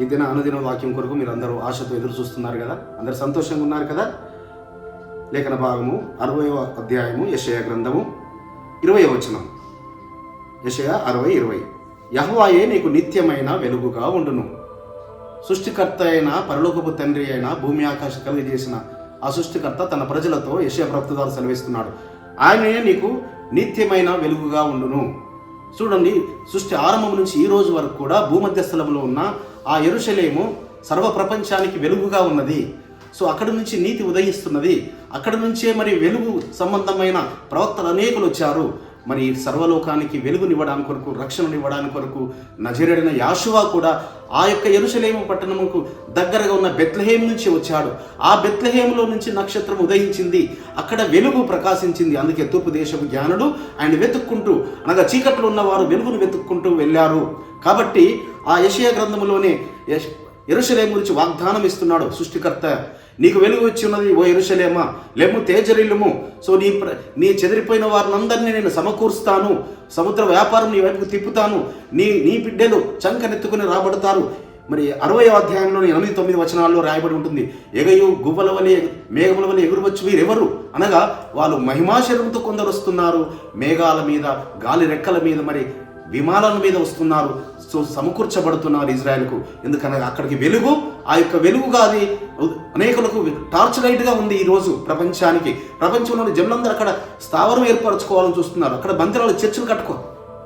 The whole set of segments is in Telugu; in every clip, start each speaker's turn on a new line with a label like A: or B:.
A: ఈ దిన అనుదిన వాక్యం కొరకు మీరు అందరూ ఆశతో ఎదురు చూస్తున్నారు కదా? అందరు సంతోషంగా ఉన్నారు కదా? లేఖన భాగము అరవై అధ్యాయము యషయ గ్రంథము ఇరవై వచనం. యషయ అరవై ఇరవై. యహ్వాయే నీకు నిత్యమైన వెలుగుగా ఉండును. సృష్టికర్త అయిన పరలోకపు తండ్రి అయిన భూమి ఆకాశ కలిగజేసిన ఆ సృష్టికర్త తన ప్రజలతో యశయ ప్రవక్త ద్వారా సెలవిస్తున్నాడు. ఆయనే నీకు నిత్యమైన వెలుగుగా ఉండును. చూడండి సృష్టి ఆరంభం నుంచి ఈ రోజు వరకు కూడా భూమధ్య స్థలంలో ఉన్న ఆ ఎరుశలేము సర్వ ప్రపంచానికి వెలుగుగా ఉన్నది. సో అక్కడి నుంచి నీతి ఉదయిస్తున్నది. అక్కడి నుంచే మరి వెలుగు సంబంధమైన ప్రవక్తలు అనేకులు వచ్చారు. మరి సర్వలోకానికి వెలుగునివ్వడానికి కొరకు రక్షణనివ్వడానికి కొరకు నజరేడిన యాషువా కూడా ఆ యొక్క ఎరుసలేము పట్టణముకు దగ్గరగా ఉన్న బెత్లహేం నుంచి వచ్చాడు. ఆ బెత్లహేములో నుంచి నక్షత్రం ఉదయించింది. అక్కడ వెలుగు ప్రకాశించింది. అందుకే తూర్పు దేశపు జ్ఞానుడు ఆయన వెతుక్కుంటూ అనగా చీకట్లో ఉన్నవారు వెలుగును వెతుక్కుంటూ వెళ్ళారు. కాబట్టి ఆ యషయ గ్రంథములోనే యశ్ ఎరుసలేం గురించి వాగ్దానం ఇస్తున్నాడు సృష్టికర్త. నీకు వెలుగు వచ్చి ఉన్నది ఓ ఎరుసలేమా లేము తేజరిల్లుము. సో నీ నీ చెదిరిపోయిన వారినందరినీ నేను సమకూరుస్తాను. సముద్ర వ్యాపారం నీ వైపుకు తిప్పుతాను. నీ నీ బిడ్డలు చంకనెత్తుకుని రాబడతారు. మరి అరవై అధ్యాయంలో ఎనిమిది తొమ్మిది వచనాల్లో రాయబడి ఉంటుంది. ఎగయు గువ్వల వలె మేఘముల వలె ఎగురువచ్చు వీరెవరు? అనగా వాళ్ళు మహిమాశరంతో కొందరు వస్తున్నారు. మేఘాల మీద గాలి రెక్కల మీద మరి విమానాల మీద వస్తున్నారు. సో సమకూర్చబడుతున్నారు ఇజ్రాయెల్కు. ఎందుకనగా అక్కడికి వెలుగు ఆ యొక్క వెలుగుగా అది అనేకులకు టార్చ్ లైట్గా ఉంది ఈరోజు ప్రపంచానికి. ప్రపంచంలోని జనులందరూ అక్కడ స్థావరం ఏర్పరచుకోవాలని చూస్తున్నారు. అక్కడ మందిరాలు చర్చలు కట్టుకో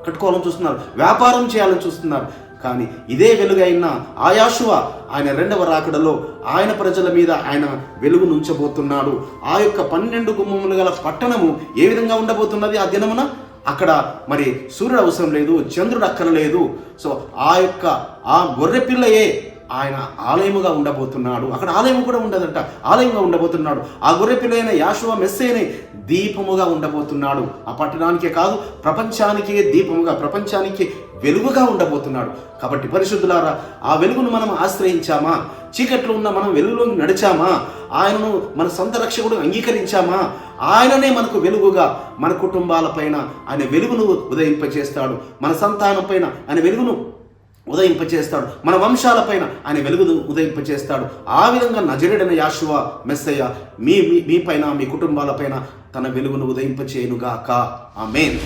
A: కట్టుకోవాలని చూస్తున్నారు. వ్యాపారం చేయాలని చూస్తున్నారు. కానీ ఇదే వెలుగైన ఆయాశువ ఆయన రెండవ రాకడలో ఆయన ప్రజల మీద ఆయన వెలుగు నుంచబోతున్నాడు. ఆ యొక్క పన్నెండు గుమ్మములు గల పట్టణము ఏ విధంగా ఉండబోతున్నది ఆ దినమున? అక్కడ మరి సూర్యుడు అవసరం లేదు చంద్రుడు అక్కర్లేదు సో ఆ యొక్క ఆ గొర్రె పిల్లయే ఆయన ఆలయముగా ఉండబోతున్నాడు. అక్కడ ఆలయం కూడా ఉండదంట. ఆలయంగా ఉండబోతున్నాడు. ఆ గొర్రెపిల్లైన యాశువ మెస్సేనే దీపముగా ఉండబోతున్నాడు. ఆ పట్టణానికే కాదు ప్రపంచానికే దీపముగా ప్రపంచానికి వెలుగుగా ఉండబోతున్నాడు. కాబట్టి పరిశుద్ధులారా ఆ వెలుగును మనం ఆశ్రయించామా? చీకట్లో ఉన్న మనం వెలుగులో నడిచామా? ఆయనను మన సొంత రక్షకుడు అంగీకరించామా? ఆయననే మనకు వెలుగుగా మన కుటుంబాలపైన ఆయన వెలుగును ఉదయింపచేస్తాడు మన సంతానం పైన ఆయన వెలుగును ఉదయింపచేస్తాడు. మన వంశాలపైన ఆయన వెలుగు ఉదయింపచేస్తాడు. ఆ విధంగా నజరుడైన యాశువ మెస్సయ్య మీ మీ- మీ పైన మీ కుటుంబాలపైన తన వెలుగును ఉదయింపచేయునుగాక. ఆ మెయిన్